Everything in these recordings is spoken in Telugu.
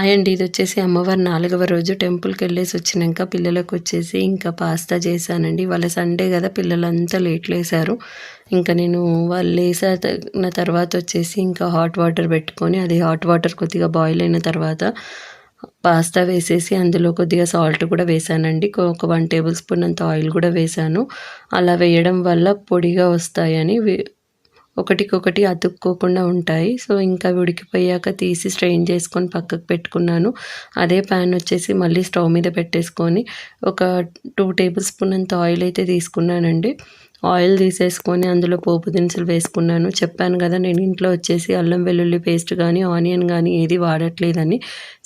హాయ్ అండి ఇది వచ్చేసి అమ్మవారి నాలుగవ రోజు టెంపుల్కి వెళ్ళేసి వచ్చినాక పిల్లలకు వచ్చేసి ఇంకా పాస్తా చేశానండి. వాళ్ళ సండే కదా పిల్లలంతా లేట్ లేసారు. ఇంకా నేను వాళ్ళు లేసిన తర్వాత వచ్చేసి ఇంకా హాట్ వాటర్ పెట్టుకొని అది హాట్ వాటర్ కొద్దిగా బాయిల్ అయిన తర్వాత పాస్తా వేసేసి అందులో కొద్దిగా సాల్ట్ కూడా వేసానండి ఒక వన్ టేబుల్ స్పూన్ అంత ఆయిల్ కూడా వేసాను అలా వేయడం వల్ల పొడిగా వస్తాయని ఒకటికొకటి అతుక్కోకుండా ఉంటాయి. సో ఇంకా ఉడికిపోయాక తీసి స్ట్రెయిన్ చేసుకొని పక్కకు పెట్టుకున్నాను. అదే ప్యాన్ వచ్చేసి మళ్ళీ స్టవ్ మీద పెట్టేసుకొని ఒక టూ టేబుల్ స్పూన్ అంత ఆయిల్ అయితే తీసుకున్నానండి. ఆయిల్ తీసేసుకొని అందులో పోపు దినుసులు వేసుకున్నాను. చెప్పాను కదా నేను ఇంట్లో వచ్చేసి అల్లం వెల్లుల్లి పేస్ట్ కానీ ఆనియన్ కానీ ఏది వాడట్లేదని.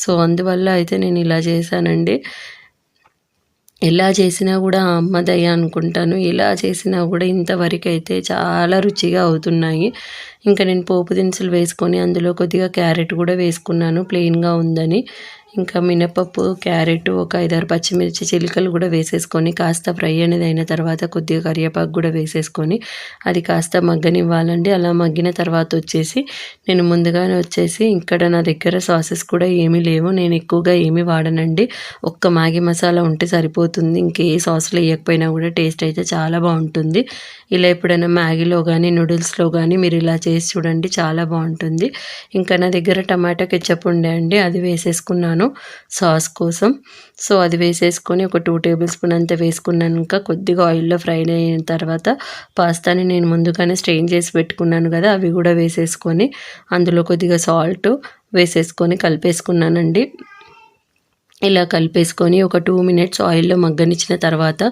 సో అందువల్ల అయితే నేను ఇలా చేశానండి. ఎలా చేసినా కూడా అమ్మ దయ అనుకుంటాను. ఎలా చేసినా కూడా ఇంతవరకు అయితే చాలా రుచిగా అవుతున్నాయి. ఇంకా నేను పోపు దినుసులు వేసుకొని అందులో కొద్దిగా క్యారెట్ కూడా వేసుకున్నాను. ప్లెయిన్గా ఉందని. ఇంకా మినపప్పు క్యారెట్ ఒక ఐదారు పచ్చిమిర్చి చిలుకలు కూడా వేసేసుకొని కాస్త ఫ్రై అనేది అయిన తర్వాత కొద్దిగా కరివేపాకు కూడా వేసేసుకొని అది కాస్త మగ్గనివ్వాలండి. అలా మగ్గిన తర్వాత వచ్చేసి నేను ముందుగానే వచ్చేసి ఇక్కడ నా దగ్గర సాసెస్ కూడా ఏమీ లేవు. నేను ఎక్కువగా ఏమీ వాడనండి. ఒక్క మ్యాగీ మసాలా ఉంటే సరిపోతుంది. ఇంకే సాసులు వేయకపోయినా కూడా టేస్ట్ అయితే చాలా బాగుంటుంది. ఇలా ఎప్పుడైనా మ్యాగీలో కానీ నూడిల్స్లో కానీ మీరు ఇలా చేసి చూడండి చాలా బాగుంటుంది. ఇంకా నా దగ్గర టమాటా కెచ్చప్ ఉండే అండి అది వేసేసుకున్నాను. సాస్ కోసం. సో అది వేసేసుకొని ఒక టూ టేబుల్ స్పూన్ అంతా వేసుకున్నాక కొద్దిగా ఆయిల్లో ఫ్రై అయిన తర్వాత పాస్తాని నేను ముందుగానే స్ట్రెయిన్ చేసి పెట్టుకున్నాను కదా అవి కూడా వేసేసుకొని అందులో కొద్దిగా సాల్ట్ వేసేసుకొని కలిపేసుకున్నానండి. ఇలా కలిపేసుకొని ఒక టూ మినిట్స్ ఆయిల్లో మగ్గనిచ్చిన తర్వాత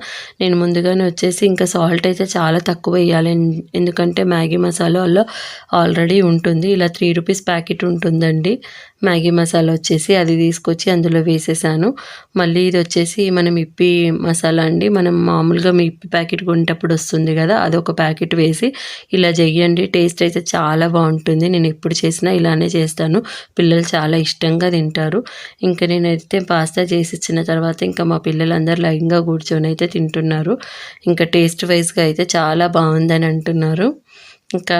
నేను ముందుగానే వచ్చేసి ఇంకా సాల్ట్ అయితే చాలా తక్కువ వేయాలి. ఎందుకంటే మ్యాగీ మసాలాలో ఆల్రెడీ ఉంటుంది. ఇలా త్రీ రూపీస్ ప్యాకెట్ ఉంటుందండి. మ్యాగీ మసాలా వచ్చేసి అది తీసుకొచ్చి అందులో వేసేసాను. మళ్ళీ ఇది వచ్చేసి మనం ఇప్పి మసాలా అండి మనం మామూలుగా మీ ఇప్పి ప్యాకెట్ కొనేటప్పుడు వస్తుంది కదా అది ఒక ప్యాకెట్ వేసి ఇలా చెయ్యండి. టేస్ట్ అయితే చాలా బాగుంటుంది. నేను ఎప్పుడు చేసినా ఇలానే చేస్తాను. పిల్లలు చాలా ఇష్టంగా తింటారు. ఇంకా నేనైతే పాస్తా చేసి ఇచ్చిన తర్వాత ఇంకా మా పిల్లలందరూ లైన్గా కూర్చొని అయితే తింటున్నారు. ఇంకా టేస్ట్ వైజ్గా అయితే చాలా బాగుందని అంటున్నారు. ఇంకా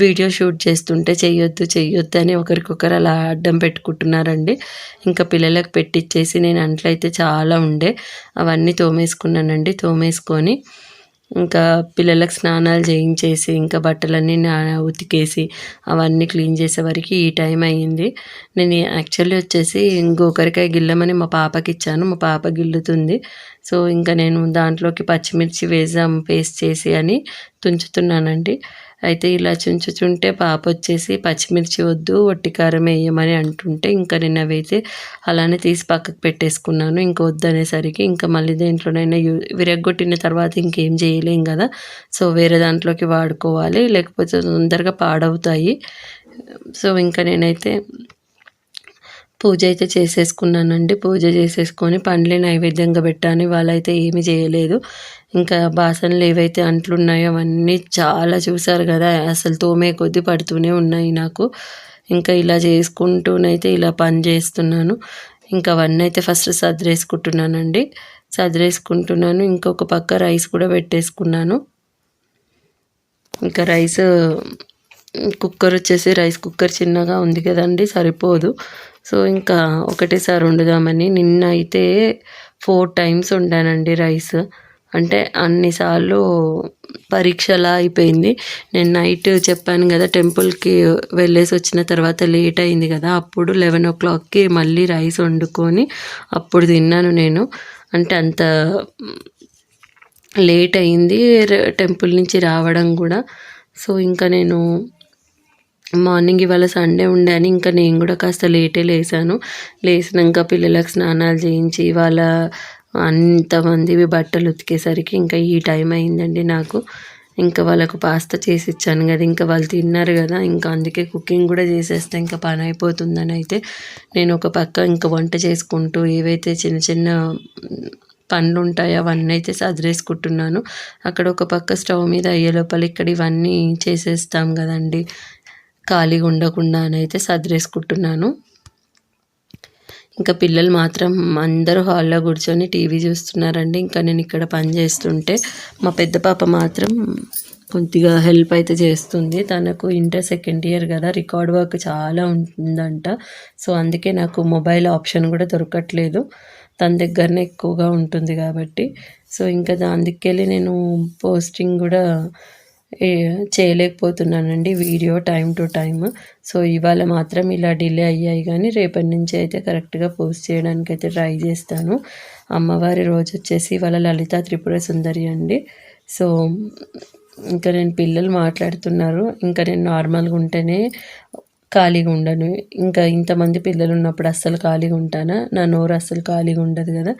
వీడియో షూట్ చేస్తుంటే చెయ్యొద్దు చెయ్యొద్దు అని ఒకరికొకరు అలా అడ్డం పెట్టుకుంటున్నారండి. ఇంకా పిల్లలకు పెట్టిచ్చేసి నేను అంట్లయితే చాలా ఉండే. అవన్నీ తోమేసుకున్నానండి. తోమేసుకొని ఇంకా పిల్లలకు స్నానాలు చేయించేసి ఇంకా బట్టలన్నీ ఉతికేసి అవన్నీ క్లీన్ చేసే వరకు ఈ టైం అయ్యింది. నేను యాక్చువల్లీ వచ్చేసి ఇంకొకరికాయ గిల్లమని మా పాపకి ఇచ్చాను. మా పాప గిల్లుతుంది. సో ఇంకా నేను దాంట్లోకి పచ్చిమిర్చి వేసాం పేస్ట్ చేసి అని తుంచుతున్నానండి. అయితే ఇలా చుంచుచుంటే పాప వచ్చేసి పచ్చిమిర్చి వద్దు వట్టి కారం వేయమని అంటుంటే ఇంకా నేను అవైతే అలానే తీసి పక్కకు పెట్టేసుకున్నాను. ఇంకా వద్దనేసరికి ఇంకా మళ్ళీ దేంట్లోనైనా యూ విరగ్గొట్టిన తర్వాత ఇంకేం చేయలేం కదా. సో వేరే దాంట్లోకి వాడుకోవాలి. లేకపోతే తొందరగా పాడవుతాయి. సో ఇంకా నేనైతే పూజ అయితే చేసేసుకున్నానండి. పూజ చేసేసుకొని పండ్లే నైవేద్యంగా పెట్టాను. వాళ్ళైతే ఏమి చేయలేదు. ఇంకా బాసనలు ఏవైతే అంట్లున్నాయో అవన్నీ చాలా చూసారు కదా. అసలు తోమే కొద్దీ పడుతూనే ఉన్నాయి నాకు. ఇంకా ఇలా చేసుకుంటూనైతే ఇలా పని చేస్తున్నాను. ఇంకా అవన్నీ అయితే ఫస్ట్ సదిరేసుకుంటున్నానండి సదిరేసుకుంటున్నాను ఇంకొక పక్క రైస్ కూడా పెట్టేసుకున్నాను. ఇంకా రైస్ కుక్కర్ వచ్చేసి రైస్ కుక్కర్ చిన్నగా ఉంది కదండి సరిపోదు. సో ఇంకా ఒకటేసారి వండుదామని నిన్న అయితే ఫోర్ టైమ్స్ వండానండి రైస్. అంటే అన్నిసార్లు పరీక్షలా అయిపోయింది. నేను నైట్ చెప్పాను కదా టెంపుల్కి వెళ్ళేసి వచ్చిన తర్వాత లేట్ అయింది కదా అప్పుడు లెవెన్ ఓ క్లాక్కి మళ్ళీ రైస్ వండుకొని అప్పుడు తిన్నాను నేను. అంటే అంత లేట్ అయింది టెంపుల్ నుంచి రావడం కూడా. సో ఇంకా నేను మార్నింగ్ ఇవాళ సండే ఉండే అని ఇంకా నేను కూడా కాస్త లేటే లేసాను. లేచినాక పిల్లలకు స్నానాలు చేయించి వాళ్ళ అంతమందివి బట్టలు ఉతికేసరికి ఇంకా ఈ టైం అయిందండి నాకు. ఇంకా వాళ్ళకు పాస్తా చేసి ఇచ్చాను కదా ఇంకా వాళ్ళు తిన్నారు కదా ఇంకా అందుకే కుకింగ్ కూడా చేసేస్తే ఇంకా పని అయిపోతుందని అయితే నేను ఒక పక్క ఇంకా వంట చేసుకుంటూ ఏవైతే చిన్న చిన్న పనులు ఉంటాయో అవన్నీ అయితే సదిరేసుకుంటున్నాను. అక్కడ ఒక పక్క స్టవ్ మీద అయ్యే లోపల ఇక్కడ ఇవన్నీ చేసేస్తాం కదండి. ఖాళీగా ఉండకుండా అయితే సదిరేసుకుంటున్నాను ఇంకా పిల్లలు మాత్రం అందరూ హాల్లో కూర్చొని టీవీ చూస్తున్నారండి. ఇంకా నేను ఇక్కడ పని చేస్తుంటే మా పెద్ద పాప మాత్రం కొద్దిగా హెల్ప్ అయితే చేస్తుంది. తనకు ఇంటర్ సెకండ్ ఇయర్ కదా రికార్డ్ వర్క్ చాలా ఉంటుందంట సో అందుకే నాకు మొబైల్ ఆప్షన్ కూడా దొరకట్లేదు. తన దగ్గరనే ఎక్కువగా ఉంటుంది కాబట్టి. సో ఇంకా దానికెళ్ళి నేను పోస్టింగ్ కూడా చేయలేకపోతున్నానండి video time to time so ఇవాళ మాత్రం ఇలా డిలే అయ్యాయి కానీ రేపటి నుంచి అయితే కరెక్ట్గా పోస్ట్ చేయడానికి అయితే ట్రై చేస్తాను. అమ్మవారి రోజు వచ్చేసి ఇవాళ లలిత త్రిపుర సుందరి అండి. సో ఇంకా నేను పిల్లలు మాట్లాడుతున్నారు. ఇంకా నేను నార్మల్గా ఉంటేనే ఖాళీగా ఉండను. ఇంకా ఇంతమంది పిల్లలు ఉన్నప్పుడు అస్సలు ఖాళీగా ఉంటానా? నా నోరు అస్సలు ఖాళీగా ఉండదు కదా.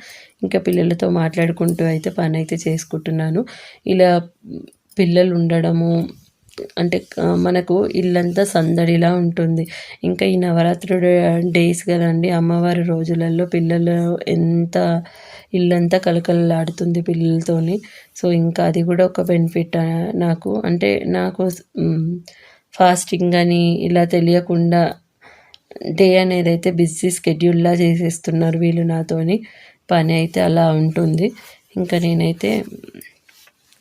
ఇంకా పిల్లలతో మాట్లాడుకుంటూ అయితే పని అయితే చేసుకుంటున్నాను. ఇలా పిల్లలు ఉండడము అంటే మనకు ఇల్లంతా సందడిలా ఉంటుంది. ఇంకా ఈ నవరాత్రి డేస్ కదండి అమ్మవారి రోజులలో పిల్లలు ఎంత ఇల్లంతా కలకలలాడుతుంది పిల్లలతోని. సో ఇంకా అది కూడా ఒక బెనిఫిట్ నాకు. అంటే నాకు ఫాస్టింగ్ అని ఇలా తెలియకుండా డే అనేది అయితే బిజీ స్కెడ్యూల్లా చేసేస్తున్నారు వీళ్ళు నాతోని. పని అయితే అలా ఉంటుంది. ఇంకా నేనైతే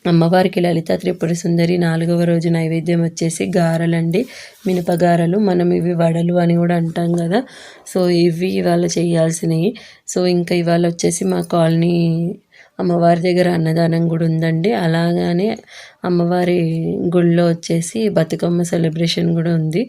అమ్మవారికి లలిత త్రిపుర సుందరి నాలుగవ రోజు నైవేద్యం వచ్చేసి గారెలండి. మినపగారలు మనం ఇవి వడలు అని కూడా అంటాం కదా. సో ఇవి ఇవాళ చేయాల్సినవి. సో ఇంకా ఇవాళ వచ్చేసి మా కాలనీ అమ్మవారి దగ్గర అన్నదానం కూడా ఉందండి. అలాగానే అమ్మవారి గుళ్ళో వచ్చేసి బతుకమ్మ సెలబ్రేషన్ కూడా ఉంది.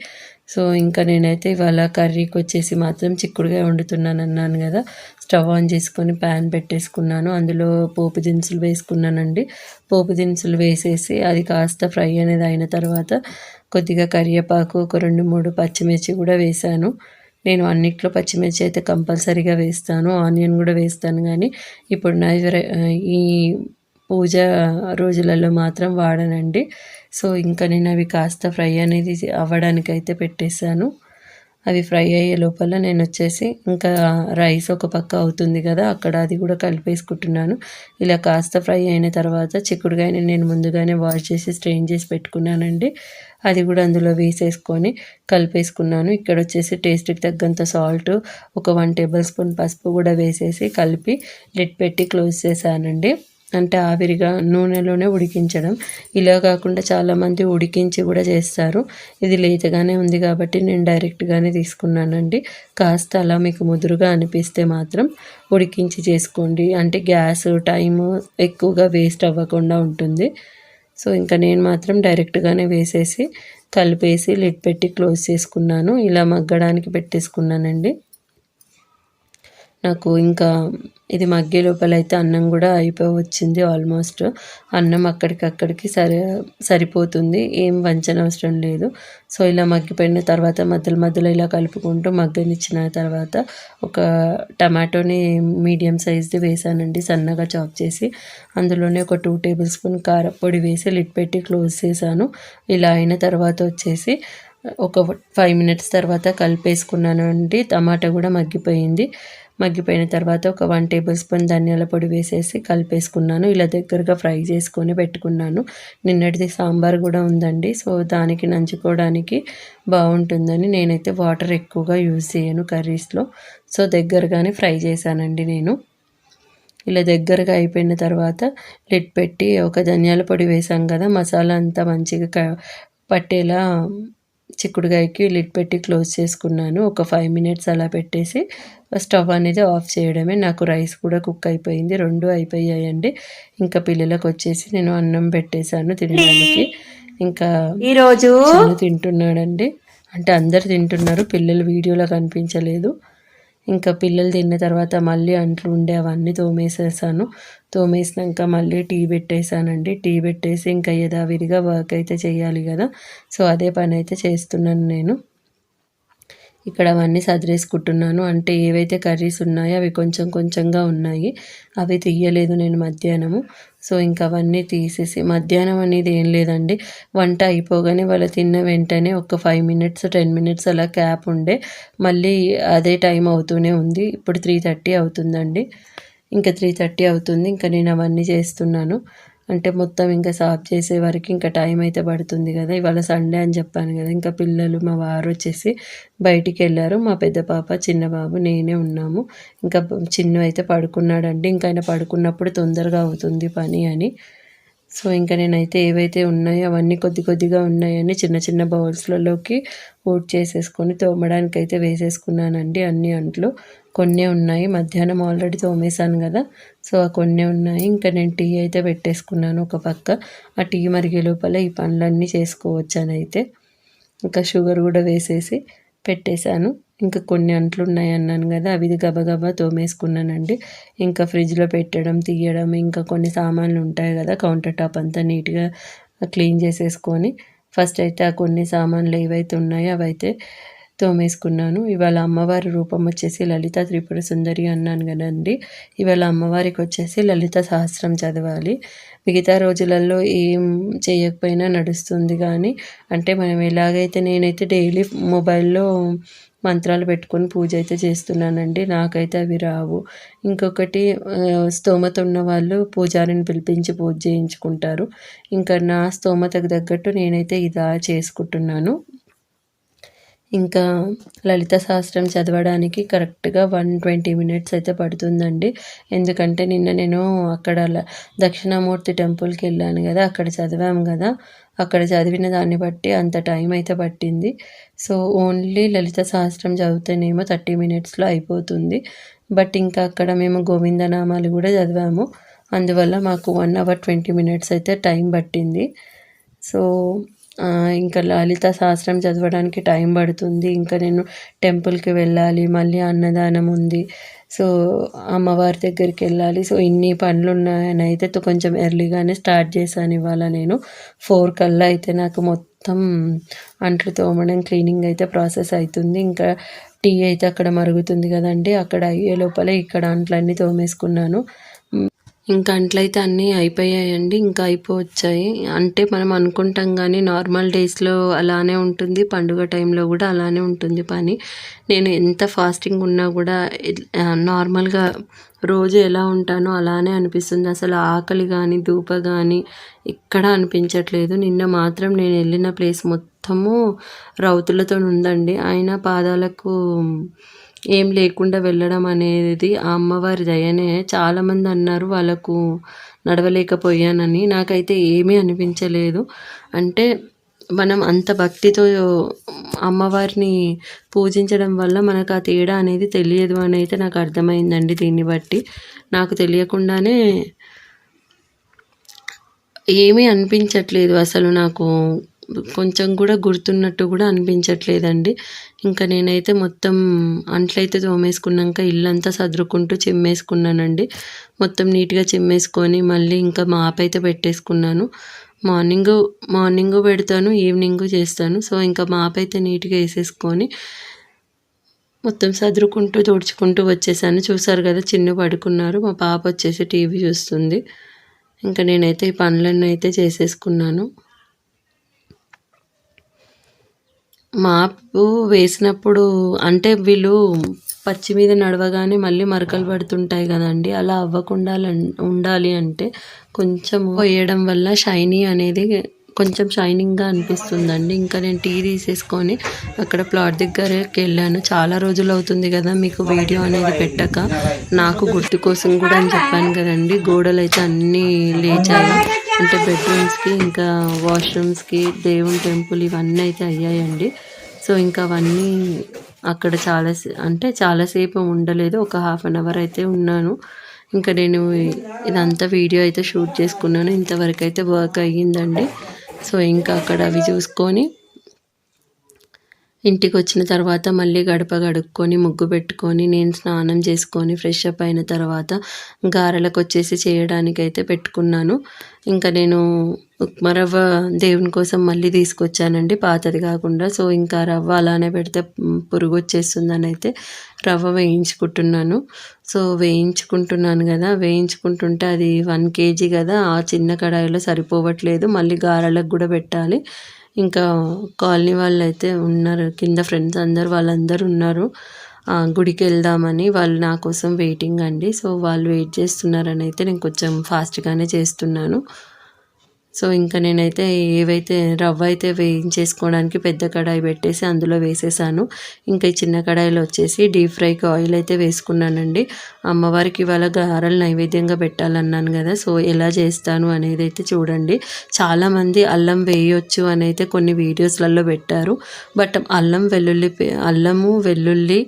సో ఇంకా నేనైతే ఇవాళ కర్రీకి వచ్చేసి మాత్రం చిక్కుడుగా వండుతున్నాను అన్నాను కదా. స్టవ్ ఆన్ చేసుకొని ప్యాన్ పెట్టేసుకున్నాను. అందులో పోపు దినుసులు వేసుకున్నానండి. పోపు దినుసులు వేసేసి అది కాస్త ఫ్రై అనేది అయిన తర్వాత కొద్దిగా కరివేపాకు ఒక రెండు మూడు పచ్చిమిర్చి కూడా వేశాను. నేను అన్నిట్లో పచ్చిమిర్చి అయితే కంపల్సరీగా వేస్తాను. ఆనియన్ కూడా వేస్తాను. కానీ ఇప్పుడు నా ఈ పూజ రోజులలో మాత్రం వాడనండి. సో ఇంకా నేను అవి కాస్త ఫ్రై అనేది అవ్వడానికి అయితే పెట్టేశాను. అవి ఫ్రై అయ్యే లోపల నేను వచ్చేసి ఇంకా రైస్ ఒక పక్క అవుతుంది కదా అక్కడ అది కూడా కలిపేసుకుంటున్నాను. ఇలా కాస్త ఫ్రై అయిన తర్వాత చిక్కుడుగాయని నేను ముందుగానే వాష్ చేసి స్ట్రెయిన్ చేసి పెట్టుకున్నానండి. అది కూడా అందులో వేసేసుకొని కలిపేసుకున్నాను. ఇక్కడ వచ్చేసి టేస్ట్కి తగ్గంత సాల్ట్ ఒక వన్ టేబుల్ స్పూన్ పసుపు కూడా వేసేసి కలిపి లిడ్ పెట్టి క్లోజ్ చేశానండి. అంటే ఆవిరిగా నూనెలోనే ఉడికించడం. ఇలా కాకుండా చాలామంది ఉడికించి కూడా చేస్తారు. ఇది లేతగానే ఉంది కాబట్టి నేను డైరెక్ట్గానే తీసుకున్నానండి. కాస్త అలా మీకు ముదురుగా అనిపిస్తే మాత్రం ఉడికించి చేసుకోండి. అంటే గ్యాస్ టైము ఎక్కువగా వేస్ట్ అవ్వకుండా ఉంటుంది. సో ఇంకా నేను మాత్రం డైరెక్ట్గానే వేసేసి కలిపేసి లిడ్ పెట్టి క్లోజ్ చేసుకున్నాను. ఇలా మగ్గడానికి పెట్టేసుకున్నానండి. నాకు ఇంకా ఇది మగ్గే లోపల అయితే అన్నం కూడా అయిపోయి వచ్చింది ఆల్మోస్ట్. అన్నం అక్కడికక్కడికి సరి సరిపోతుంది. ఏం వంచన అవసరం లేదు. సో ఇలా మగ్గిపోయిన తర్వాత మధ్యలో మధ్యలో ఇలా కలుపుకుంటూ మగ్గనిచ్చిన తర్వాత ఒక టమాటోని మీడియం సైజ్ది వేసానండి సన్నగా చాప్ చేసి. అందులోనే ఒక టూ టేబుల్ స్పూన్ కారపొడి వేసి లిట్ పెట్టి క్లోజ్ చేశాను. ఇలా అయిన తర్వాత వచ్చేసి ఒక ఫైవ్ మినిట్స్ తర్వాత కలిపేసుకున్నాను అండి టమాటా కూడా మగ్గిపోయింది. మగ్గిపోయిన తర్వాత ఒక వన్ టేబుల్ స్పూన్ ధనియాల పొడి వేసేసి కలిపేసుకున్నాను. ఇలా దగ్గరగా ఫ్రై చేసుకొని పెట్టుకున్నాను. నిన్నటిది సాంబార్ కూడా ఉందండి. సో దానికి నంచుకోవడానికి బాగుంటుందని నేనైతే వాటర్ ఎక్కువగా యూజ్ చేయను కర్రీస్లో. సో దగ్గరగానే ఫ్రై చేశానండి నేను. ఇలా దగ్గరగా అయిపోయిన తర్వాత లిడ్ పెట్టి ఒక ధనియాల పొడి వేసాం కదా మసాలా అంతా మంచిగా పట్టేలా చిక్కుడుకాయకి లిడ్ పెట్టి క్లోజ్ చేసుకున్నాను. ఒక ఫైవ్ మినిట్స్ అలా పెట్టేసి స్టవ్ అనేది ఆఫ్ చేయడమే. నాకు రైస్ కూడా కుక్ అయిపోయింది. రెండు అయిపోయాయండి. ఇంకా పిల్లలకు వచ్చేసి నేను అన్నం పెట్టేశాను తినడానికి. ఇంకా ఈరోజు తింటున్నాడండి. అంటే అందరు తింటున్నారు. పిల్లలు వీడియోలో కనిపించలేదు. ఇంకా పిల్లలు తిన్న తర్వాత మళ్ళీ అంట్లు ఉండే అవన్నీ తోమేసేసాను. తోమేసినాక మళ్ళీ టీ పెట్టేశానండి. టీ పెట్టేసి ఇంకా యథావిధిగా వర్క్ అయితే చేయాలి కదా. సో అదే పని అయితే చేస్తున్నాను నేను. ఇక్కడ అవన్నీ సదిరేసుకుంటున్నాను. అంటే ఏవైతే కర్రీస్ ఉన్నాయో అవి కొంచెం కొంచెంగా ఉన్నాయి. అవి తీయలేదు నేను మధ్యాహ్నము. సో ఇంకా అవన్నీ తీసేసి మధ్యాహ్నం అనేది ఏం లేదండి. వంట అయిపోగానే వాళ్ళు తిన్న వెంటనే ఒక ఫైవ్ మినిట్స్ టెన్ మినిట్స్ అలా క్యాప్ ఉండే. మళ్ళీ అదే టైం అవుతూనే ఉంది. ఇప్పుడు త్రీ థర్టీ అవుతుందండి. ఇంకా త్రీ థర్టీ అవుతుంది. ఇంకా నేను అవన్నీ చేస్తున్నాను. అంటే మొత్తం ఇంకా సాఫ్ చేసే వరకు ఇంకా టైం అయితే పడుతుంది కదా. ఇవాళ సండే అని చెప్పాను కదా. ఇంకా పిల్లలు మా వారు వచ్చేసి బయటికి వెళ్ళారు. మా పెద్ద పాప చిన్న బాబు నేనే ఉన్నాము. ఇంకా చిన్న అయితే పడుకున్నాడండి. ఇంకా ఆయన పడుకున్నప్పుడు తొందరగా అవుతుంది పని అని. సో ఇంకా నేనైతే ఏవైతే ఉన్నాయో అవన్నీ కొద్ది కొద్దిగా ఉన్నాయని చిన్న చిన్న బౌల్స్లలోకి ఊట్ చేసేసుకొని తోమడానికి అయితే వేసేసుకున్నానండి అన్ని అంట్లు. కొన్ని ఉన్నాయి. మధ్యాహ్నం ఆల్రెడీ తోమేశాను కదా. సో ఆ కొన్ని ఉన్నాయి. ఇంకా నేను టీ అయితే పెట్టేసుకున్నాను ఒక పక్క. ఆ టీ మరిగే లోపల ఈ పనులన్నీ చేసుకోవచ్చానైతే. ఇంకా షుగర్ కూడా వేసేసి పెట్టేశాను. ఇంకా కొన్ని అంట్లు ఉన్నాయి అన్నాను కదా అవి గబగబా తోమేసుకున్నానండి. ఇంకా ఫ్రిడ్జ్లో పెట్టడం తీయడం ఇంకా కొన్ని సామాన్లు ఉంటాయి కదా కౌంటర్ టాప్ అంతా నీట్గా క్లీన్ చేసేసుకొని ఫస్ట్ అయితే ఆ కొన్ని సామాన్లు ఏవైతే ఉన్నాయో అవైతే తోమేసుకున్నాను. ఇవాళ అమ్మవారి రూపం వచ్చేసి లలిత త్రిపుర సుందరి అన్నాను కదండి. ఇవాళ అమ్మవారికి వచ్చేసి లలిత సహస్రం చదవాలి. మిగతా రోజులలో ఏం చేయకపోయినా నడుస్తుంది కానీ అంటే మనం ఎలాగైతే నేనైతే డైలీ మొబైల్లో మంత్రాలు పెట్టుకొని పూజ అయితే చేస్తున్నానండి నాకైతే అవి రావు. ఇంకొకటి స్తోమత ఉన్న వాళ్ళు పూజారిని పిలిపించి పూజ చేయించుకుంటారు. ఇంకా నా స్తోమతకు తగ్గట్టు నేనైతే ఇలా చేసుకుంటున్నాను. ఇంకా లలిత శాస్త్రం చదవడానికి కరెక్ట్గా వన్ ట్వంటీ మినిట్స్ అయితే పడుతుందండి. ఎందుకంటే నిన్న నేను అక్కడ దక్షిణామూర్తి టెంపుల్కి వెళ్ళాను కదా అక్కడ చదివాము కదా. అక్కడ చదివిన దాన్ని బట్టి అంత టైం అయితే పట్టింది. సో ఓన్లీ లలిత శాస్త్రం చదివితేనేమో థర్టీ మినిట్స్లో అయిపోతుంది. బట్ ఇంకా అక్కడ మేము గోవిందనామాలు కూడా చదివాము. అందువల్ల మాకు వన్ అవర్ ట్వంటీ మినిట్స్ అయితే టైం పట్టింది. సో ఇంకా లలిత శాస్త్రం చదవడానికి టైం పడుతుంది. ఇంకా నేను టెంపుల్కి వెళ్ళాలి మళ్ళీ అన్నదానం ఉంది. సో అమ్మవారి దగ్గరికి వెళ్ళాలి. సో ఇన్ని పనులు ఉన్నాయని అయితే కొంచెం ఎర్లీగానే స్టార్ట్ చేశాను ఇవాళ నేను. ఫోర్ కల్లా అయితే నాకు మొత్తం అంట్లు తోమడం క్లీనింగ్ అయితే ప్రాసెస్ అవుతుంది ఇంకా టీ అయితే అక్కడ మరుగుతుంది కదండి. అక్కడ అయ్యే లోపలే ఇక్కడ అంట్లన్నీ తోమేసుకున్నాను. ఇంకా అంట్లయితే అన్నీ అయిపోయాయండి ఇంకా అయిపోవచ్చాయి. అంటే మనం అనుకుంటాం కానీ నార్మల్ డేస్లో అలానే ఉంటుంది పండుగ టైంలో కూడా అలానే ఉంటుంది పని. నేను ఎంత ఫాస్టింగ్ ఉన్నా కూడా నార్మల్గా రోజు ఎలా ఉంటానో అలానే అనిపిస్తుంది. అసలు ఆకలి కానీ ధూప కానీ ఇక్కడ అనిపించట్లేదు. నిన్న మాత్రం నేను వెళ్ళిన ప్లేస్ మొత్తము రౌతులతో ఉందండి ఆయన పాదాలకు ఏం లేకుండా వెళ్ళడం అనేది ఆ అమ్మవారి దయనే చాలామంది అన్నారు వాళ్ళకు నడవలేకపోయానని. నాకైతే ఏమీ అనిపించలేదు. అంటే మనం అంత భక్తితో అమ్మవారిని పూజించడం వల్ల మనకు ఆ తేడా అనేది తెలియదు అని అయితే నాకు అర్థమైందండి దీన్ని బట్టి. నాకు తెలియకుండానే ఏమీ అనిపించట్లేదు అసలు నాకు. కొంచెం కూడా గుర్తున్నట్టు కూడా అనిపించట్లేదండి. ఇంకా నేనైతే మొత్తం అంట్లయితే తోమేసుకున్నాక ఇల్లంతా సదురుకుంటూ చిమ్మేసుకున్నానండి. మొత్తం నీట్గా చిమ్మేసుకొని మళ్ళీ ఇంకా మాప్ అయితే పెట్టేసుకున్నాను. మార్నింగ్ మార్నింగ్ పెడతాను ఈవినింగ్ చేస్తాను. సో ఇంకా మాప్ అయితే నీట్గా వేసేసుకొని మొత్తం సదురుకుంటూ తుడుచుకుంటూ వచ్చేసాను. చూసారు కదా చిన్న పడుకున్నారు. మా పాప వచ్చేసి టీవీ చూస్తుంది. ఇంకా నేనైతే ఈ పనులన్నీ అయితే చేసేసుకున్నాను. మాపు వేసినప్పుడు అంటే వీళ్ళు పచ్చి మీద నడవగానే మళ్ళీ మరకలు పడుతుంటాయి కదండి. అలా అవ్వకుండా ఉండాలి అంటే కొంచెం వేయడం వల్ల షైనీ అనేది కొంచెం షైనింగ్గా అనిపిస్తుందండి. ఇంకా నేను టీ తీసేసుకొని అక్కడ ప్లాట్ దగ్గరకి వెళ్ళాను. చాలా రోజులు అవుతుంది కదా మీకు వీడియో అనేది పెట్టక. నాకు గుర్తు కోసం కూడా అని చెప్పాను కదండి. గోడలు అయితే అన్నీ లేచాయి. అంటే బెడ్రూమ్స్కి ఇంకా వాష్రూమ్స్కి దేవుని టెంపుల్ ఇవన్నీ అయితే అయ్యాయండి. సో ఇంకా అవన్నీ అక్కడ చాలా అంటే చాలాసేపు ఉండలేదు. ఒక హాఫ్ అన్ అవర్ అయితే ఉన్నాను. ఇంకా నేను ఇదంతా వీడియో అయితే షూట్ చేసుకున్నాను. ఇంతవరకు అయితే వర్క్ అయ్యిందండి. సో ఇంకా అక్కడ అవి చూసుకొని ఇంటికి వచ్చిన తర్వాత మళ్ళీ గడప గడుక్కొని ముగ్గు పెట్టుకొని నేను స్నానం చేసుకొని ఫ్రెష్ అప్ అయిన తర్వాత గారెలకు వచ్చేసి చేయడానికైతే పెట్టుకున్నాను. ఇంకా నేను ఉప్మా రవ్వ దేవుని కోసం మళ్ళీ తీసుకొచ్చానండి పాతది కాకుండా. సో ఇంకా రవ్వ అలానే పెడితే పురుగు వచ్చేస్తుందని అయితే రవ్వ వేయించుకుంటున్నాను. సో వేయించుకుంటున్నాను కదా వేయించుకుంటుంటే అది వన్ కేజీ కదా ఆ చిన్న కడాయిలో సరిపోవట్లేదు. మళ్ళీ గారెలకు కూడా పెట్టాలి. ఇంకా కాలనీ వాళ్ళు అయితే ఉన్నారు. కింద ఫ్రెండ్స్ అందరు వాళ్ళందరూ ఉన్నారు. గుడికి వెళ్దామని వాళ్ళు నా కోసం వెయిటింగ్ అండి. సో వాళ్ళు వెయిట్ చేస్తున్నారని అయితే నేను కొంచెం ఫాస్ట్గానే చేస్తున్నాను. సో ఇంకా నేనైతే ఏవైతే రవ్వ అయితే వేయించేసుకోవడానికి పెద్ద కడాయి పెట్టేసి అందులో వేసేసాను. ఇంకా ఈ చిన్న కడాయిలో వచ్చేసి డీప్ ఫ్రైకి ఆయిల్ అయితే వేసుకున్నానండి. అమ్మవారికి ఇవాళ గారెలు నైవేద్యంగా పెట్టాలన్నాను కదా సో ఎలా చేస్తాను అనేది అయితే చూడండి. చాలామంది అల్లం వేయొచ్చు అని అయితే కొన్ని వీడియోస్లలో పెట్టారు. బట్ అల్లం వెల్లుల్లి అల్లము వెల్లుల్లి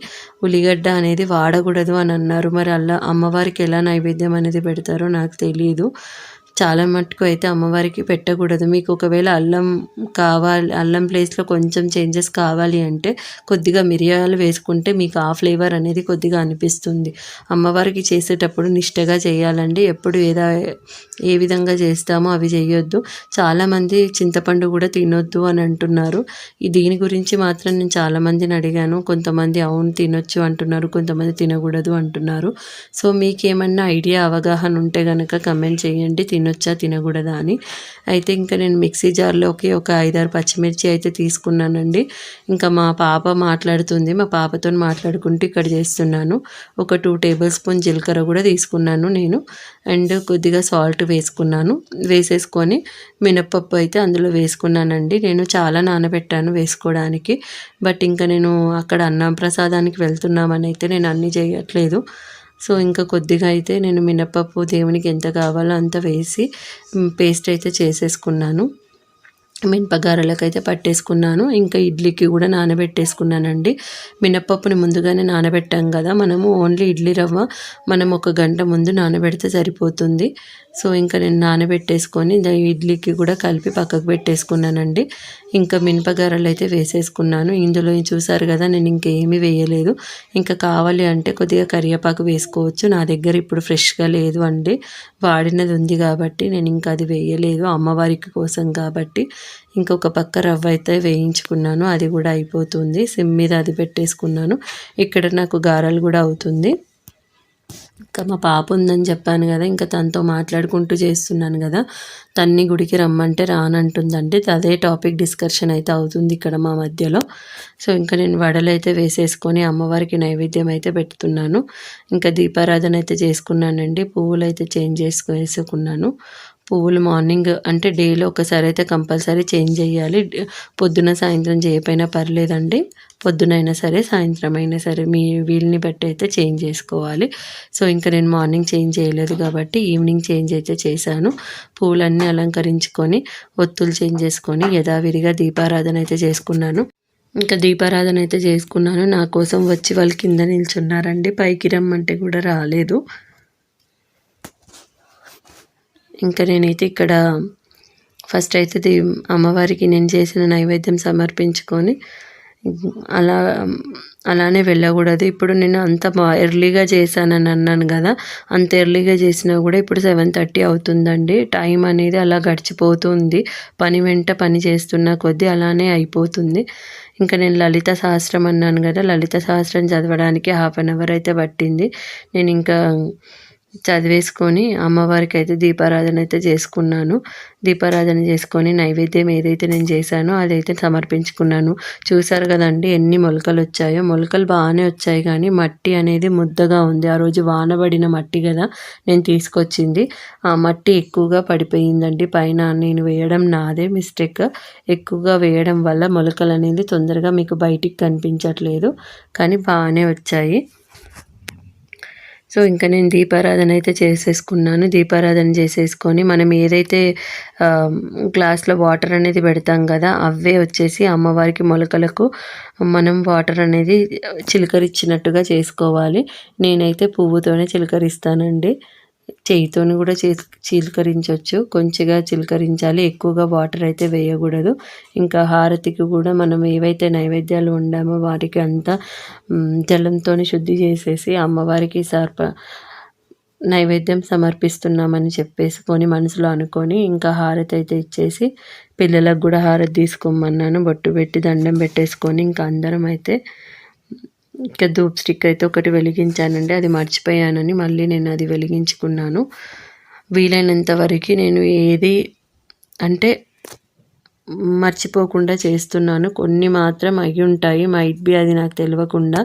ఉల్లిగడ్డ అనేది వాడకూడదు అని అన్నారు. మరి అల్ల అమ్మవారికి ఎలా నైవేద్యం అనేది పెడతారో నాకు తెలియదు చాలా మట్టుకు అయితే అమ్మవారికి పెట్టకూడదు. మీకు ఒకవేళ అల్లం కావాలి అల్లం ప్లేస్లో కొంచెం చేంజెస్ కావాలి అంటే కొద్దిగా మిరియాలు వేసుకుంటే మీకు ఆ ఫ్లేవర్ అనేది కొద్దిగా అనిపిస్తుంది. అమ్మవారికి చేసేటప్పుడు నిష్టగా చేయాలండి. ఎప్పుడు ఏదా ఏ విధంగా చేస్తామో అవి చేయొద్దు. చాలామంది చింతపండు కూడా తినొద్దు అని అంటున్నారు. దీని గురించి మాత్రం నేను చాలామందిని అడిగాను. కొంతమంది అవును తినొచ్చు అంటున్నారు కొంతమంది తినకూడదు అంటున్నారు. సో మీకేమన్నా ఐడియా అవగాహన ఉంటే కనుక కమెంట్ చేయండి. తిన తినొచ్చా తినకూడదా అని. అయితే ఇంకా నేను మిక్సీ జార్లోకి ఒక ఐదారు పచ్చిమిర్చి అయితే తీసుకున్నానండి. ఇంకా మా పాప మాట్లాడుతుంది మా పాపతో మాట్లాడుకుంటూ ఇక్కడ చేస్తున్నాను. ఒక టూ టేబుల్ స్పూన్ జీలకర్ర కూడా తీసుకున్నాను నేను. అండ్ కొద్దిగా సాల్ట్ వేసుకున్నాను. వేసేసుకొని మినప్పప్పు అయితే అందులో వేసుకున్నానండి. నేను చాలా నానబెట్టాను వేసుకోవడానికి. బట్ ఇంకా నేను అక్కడ అన్నం ప్రసాదానికి వెళ్తున్నామని అయితే నేను అన్నీ చేయట్లేదు. సో ఇంకా కొద్దిగా అయితే నేను మినపప్పు దేవునికి ఎంత కావాలో అంత వేసి పేస్ట్ అయితే చేసేసుకున్నాను. మినపగారలకు అయితే పట్టేసుకున్నాను. ఇంకా ఇడ్లీకి కూడా నానబెట్టేసుకున్నానండి. మినప్పప్పుని ముందుగానే నానబెట్టాం కదా మనము ఓన్లీ ఇడ్లీ రవ్వ మనం ఒక గంట ముందు నానబెడితే సరిపోతుంది. సో ఇంకా నేను నానబెట్టేసుకొని ఇడ్లీకి కూడా కలిపి పక్కకు పెట్టేసుకున్నానండి. ఇంకా మినపగారలు అయితే వేసేసుకున్నాను. ఇందులో చూసారు కదా నేను ఇంకేమీ వేయలేదు. ఇంకా కావాలి అంటే కొద్దిగా కరివేపాకు వేసుకోవచ్చు. నా దగ్గర ఇప్పుడు ఫ్రెష్గా లేదు అండి. వాడినది ఉంది కాబట్టి నేను ఇంకా అది వేయలేదు. అమ్మవారికి కోసం కాబట్టి ఇంకొక పక్క రవ్వ అయితే వేయించుకున్నాను. అది కూడా అయిపోతుంది. సిమ్ మీద అది పెట్టేసుకున్నాను. ఇక్కడ నాకు గారెలు కూడా అవుతుంది. ఇంకా మా పాప ఉందని చెప్పాను కదా ఇంకా తనతో మాట్లాడుకుంటూ చేస్తున్నాను కదా తన్ని గుడికి రమ్మంటే రానంటుందండి. అదే టాపిక్ డిస్కషన్ అయితే అవుతుంది ఇక్కడ మా మధ్యలో. సో ఇంకా నేను వడలు అయితే వేసేసుకొని అమ్మవారికి నైవేద్యం అయితే పెడుతున్నాను. ఇంకా దీపారాధన అయితే చేసుకున్నానండి పువ్వులు అయితే చేంజ్ చేసుకునేసుకున్నాను పువ్వులు మార్నింగ్ అంటే డేలో ఒకసారి అయితే కంపల్సరీ చేంజ్ చేయాలి. పొద్దున సాయంత్రం చేయకపోయినా పర్లేదండి. పొద్దునైనా సరే సాయంత్రం అయినా సరే మీ వీల్ని బట్టి అయితే చేంజ్ చేసుకోవాలి. సో ఇంకా నేను మార్నింగ్ చేంజ్ చేయలేదు కాబట్టి ఈవినింగ్ చేంజ్ అయితే చేశాను. పూలన్నీ అలంకరించుకొని ఒత్తులు చేంజ్ చేసుకొని యథావిధిగా దీపారాధన అయితే చేసుకున్నాను. ఇంకా దీపారాధన అయితే చేసుకున్నాను. నా కోసం వచ్చి వాళ్ళు కింద నిల్చున్నారండి. పైకి రమ్మంటే కూడా రాలేదు. ఇంకా నేనైతే ఇక్కడ ఫస్ట్ అయితే అమ్మవారికి నేను చేసిన నైవేద్యం సమర్పించుకొని అలా అలానే వెళ్ళకూడదు. ఇప్పుడు నేను అంత ఎర్లీగా చేశానని అన్నాను కదా అంత ఎర్లీగా చేసినా కూడా ఇప్పుడు సెవెన్ థర్టీ అవుతుందండి. టైం అనేది అలా గడిచిపోతుంది. పని వెంట పని చేస్తున్న కొద్దీ అలానే అయిపోతుంది. ఇంకా నేను లలిత సహస్రం అన్నాను కదా లలిత సహస్రం చదవడానికి హాఫ్ అన్ అవర్ అయితే పట్టింది. నేను ఇంకా చదివేసుకొని అమ్మవారికి అయితే దీపారాధన అయితే చేసుకున్నాను. దీపారాధన చేసుకొని నైవేద్యం ఏదైతే నేను చేశానో అదైతే సమర్పించుకున్నాను. చూసారు కదండి ఎన్ని మొలకలు వచ్చాయో. మొలకలు బాగానే వచ్చాయి కానీ మట్టి అనేది ముద్దగా ఉంది. ఆ రోజు వానబడిన మట్టి కదా నేను తీసుకొచ్చింది. ఆ మట్టి ఎక్కువగా పడిపోయిందండి. పైన నేను వేయడం నాదే మిస్టేక్. ఎక్కువగా వేయడం వల్ల మొలకలు అనేది తొందరగా మీకు బయటికి కనిపించట్లేదు. కానీ బాగానే వచ్చాయి. సో ఇంకా నేను దీపారాధన అయితే చేసేసుకున్నాను. దీపారాధన చేసేసుకొని మనం ఏదైతే గ్లాస్లో వాటర్ అనేది పెడతాం కదా అవే వచ్చేసి అమ్మవారికి మొలకలకు మనం వాటర్ అనేది చిలకరిచ్చినట్టుగా చేసుకోవాలి. నేనైతే పువ్వుతోనే చిలకరిస్తానండి. చేయితోని కూడా చీ కొంచెంగా చిలకరించాలి. ఎక్కువగా వాటర్ అయితే వేయకూడదు. ఇంకా హారతికి కూడా మనం ఏవైతే నైవేద్యాలు ఉండామో వారికి అంతా జలంతో శుద్ధి చేసేసి అమ్మవారికి సర్ప నైవేద్యం సమర్పిస్తున్నామని చెప్పేసుకొని మనసులో అనుకొని ఇంకా హారతి అయితే ఇచ్చేసి పిల్లలకు కూడా హారతి తీసుకోమన్నాను. బొట్టు పెట్టి దండం పెట్టేసుకొని ఇంకా అందరం అయితే ఇంకా ధూప్ స్టిక్ అయితే ఒకటి వెలిగించానండి అది మర్చిపోయానని మళ్ళీ నేను అది వెలిగించుకున్నాను. వీలైనంత వరకు నేను ఏది అంటే మర్చిపోకుండా చేస్తున్నాను. కొన్ని మాత్రం అయి ఉంటాయి. మైట్ బి అది నాకు తెలియకుండా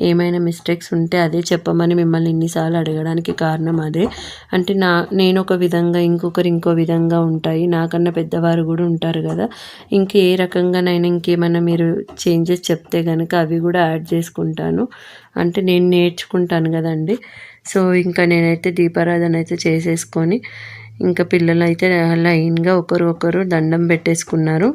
ఏమైనా మిస్టేక్స్ ఉంటే అదే చెప్పమని మిమ్మల్ని ఇన్నిసార్లు అడగడానికి కారణం అదే. అంటే నా నేను ఒక విధంగా ఇంకొకరు ఇంకో విధంగా ఉంటాయి. నాకన్నా పెద్దవారు కూడా ఉంటారు కదా. ఇంక ఏ రకంగానైనా ఇంకేమైనా మీరు చేంజెస్ చెప్తే కనుక అవి కూడా యాడ్ చేసుకుంటాను. అంటే నేను నేర్చుకుంటాను కదండి. సో ఇంకా నేనైతే దీపారాధన అయితే చేసేసుకొని ఇంకా పిల్లలైతే లైన్గా ఒకరు ఒకరు దండం పెట్టేసుకున్నారు.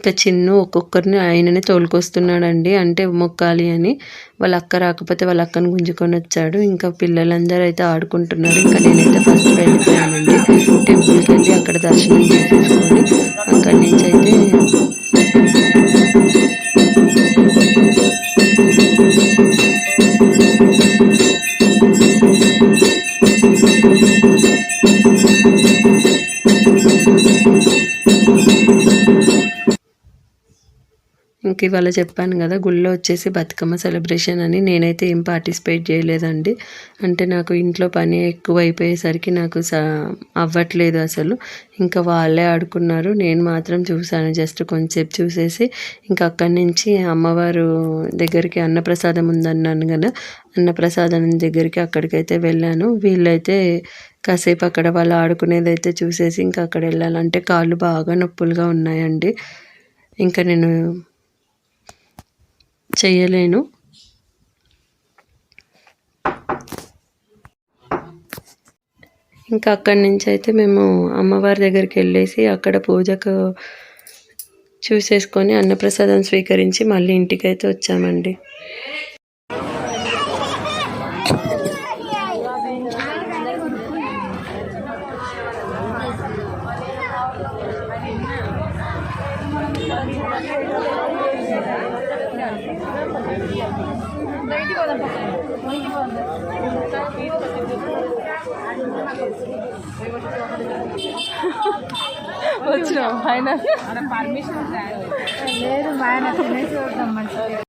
ఇంకా చిన్ను ఒక్కొక్కరిని ఆయననే తోలుకొస్తున్నాడండి. అంటే మొక్కాలి అని. వాళ్ళ అక్క రాకపోతే వాళ్ళ అక్కను గుంజుకొని వచ్చాడు. ఇంకా పిల్లలందరూ అయితే ఆడుకుంటున్నారు. ఇంకా నేనైతే ఫస్ట్ వెళ్ళిపోయానండి టెంపుల్కి వెళ్ళి అక్కడ దర్శనం చేసేసుకొని అక్కడి నుంచి అయితే ఇవాళ చెప్పాను కదా గుళ్ళో వచ్చేసి బతుకమ్మ సెలబ్రేషన్ అని నేనైతే ఏం పార్టిసిపేట్ చేయలేదండి. అంటే నాకు ఇంట్లో పని ఎక్కువ అయిపోయేసరికి నాకు స అవ్వట్లేదు అసలు. ఇంకా వాళ్ళే ఆడుకున్నారు. నేను మాత్రం చూశాను. జస్ట్ కొంచెంసేపు చూసేసి ఇంకా అక్కడి నుంచి అమ్మవారు దగ్గరికి అన్నప్రసాదం ఉందన్నాను కదా అన్నప్రసాదం దగ్గరికి అక్కడికైతే వెళ్ళాను. వీళ్ళైతే కాసేపు అక్కడ వాళ్ళు ఆడుకునేది అయితే చూసేసి ఇంకా అక్కడ వెళ్ళాలంటే కాళ్ళు బాగా నొప్పులుగా ఉన్నాయండి. ఇంకా నేను చేయలేను ఇంకా అక్కడి నుంచి అయితే మేము అమ్మవారి దగ్గరికి వెళ్ళేసి అక్కడ పూజకు చూసేసుకొని అన్నప్రసాదం స్వీకరించి మళ్ళీ ఇంటికైతే వచ్చామండి. వచ్చినాం ఆయన. పర్మిషన్ లేదు. మా తినేసి వద్దాం